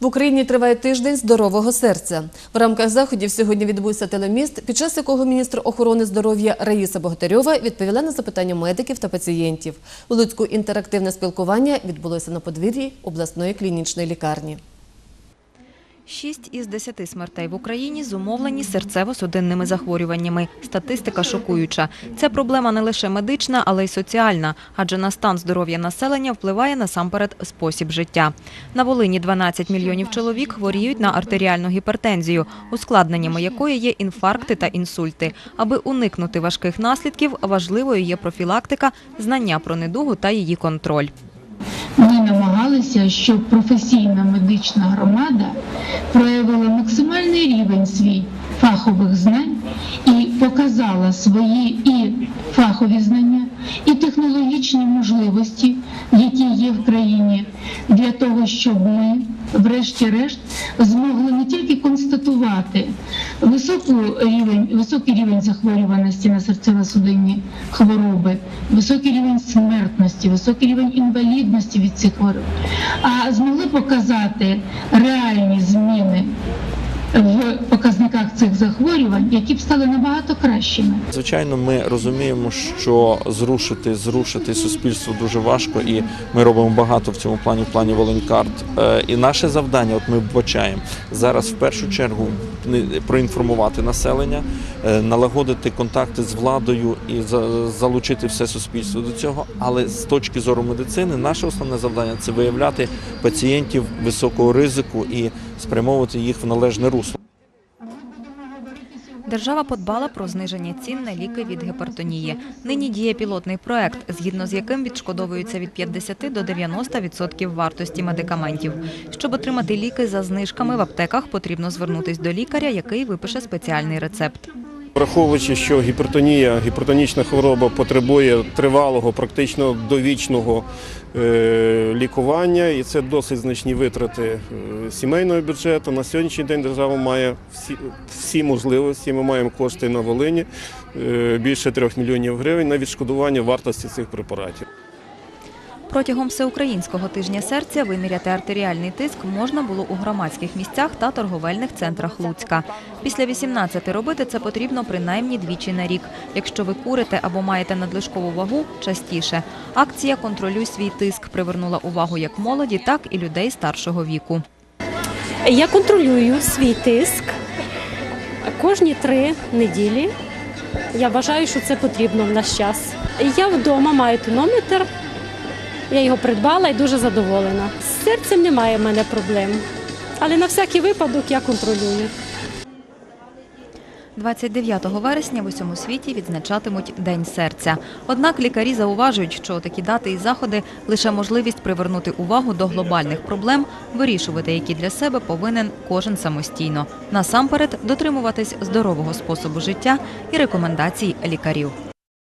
В Україні триває тиждень здорового серця. В рамках заходів сьогодні відбувся телеміст, під час якого міністр охорони здоров'я Раїса Богатирьова відповіла на запитання медиків та пацієнтів. У Луцьку інтерактивне спілкування відбулося на подвір'ї обласної клінічної лікарні. Шість із десяти смертей в Україні зумовлені серцево-судинними захворюваннями. Статистика шокуюча. Це проблема не лише медична, але й соціальна, адже на стан здоров'я населення впливає насамперед спосіб життя. На Волині 12 мільйонів чоловік хворіють на артеріальну гіпертензію, ускладненнями якої є інфаркти та інсульти. Аби уникнути важких наслідків, важливою є профілактика, знання про недугу та її контроль. Ми намагалися, щоб професійна медична громада проявила максимальний рівень свій фахових знань і показала свої і фахові знання, і технологічні можливості, які є в країні, для того, щоб ми, врешті-решт, змогли не тільки констатувати високу рівень, високий рівень захворюваності на серцево-судинні хвороби, високий рівень смертності, високий рівень інвалідності від цих хвороб, а змогли показати реальні зміни в показниках цих захворювань, які б стали набагато кращими. Звичайно, ми розуміємо, що зрушити, зрушити суспільство дуже важко, і ми робимо багато в цьому плані, в плані Волонькарт. Е, І наше завдання, от ми вбачаємо зараз, в першу чергу проінформувати населення, е, налагодити контакти з владою і залучити все суспільство до цього. Але з точки зору медицини, наше основне завдання це виявляти пацієнтів високого ризику і спрямовувати їх в належне русло. Держава подбала про зниження цін на ліки від гіпертонії. Нині діє пілотний проект, згідно з яким відшкодовується від 50 до 90% відсотків вартості медикаментів. Щоб отримати ліки за знижками в аптеках, потрібно звернутись до лікаря, який випише спеціальний рецепт. Враховуючи, що гіпертонія, гіпертонічна хвороба потребує тривалого, практично довічного е, лікування, і це досить значні витрати е, сімейного бюджету. На сьогоднішній день держава має всі, всі можливості. Ми маємо кошти на Волині е, більше трьох мільйонів гривень на відшкодування вартості цих препаратів. Протягом всеукраїнського тижня серця виміряти артеріальний тиск можна було у громадських місцях та торговельних центрах Луцька. Після 18 робити це потрібно принаймні двічі на рік. Якщо ви курите або маєте надлишкову вагу, частіше. Акція Контролюй свій тиск привернула увагу як молоді, так і людей старшого віку. Я контролюю свій тиск кожні три неділі. Я вважаю, що це потрібно в наш час. Я вдома маю тонометр, я його придбала і дуже задоволена. З серцем немає в мене проблем. Але на всякий випадок я контролюю. 29 вересня в усьому світі відзначатимуть День серця. Однак лікарі зауважують, що такі дати і заходи лише можливість привернути увагу до глобальних проблем, вирішувати, які для себе повинен кожен самостійно. Насамперед дотримуватись здорового способу життя і рекомендацій лікарів.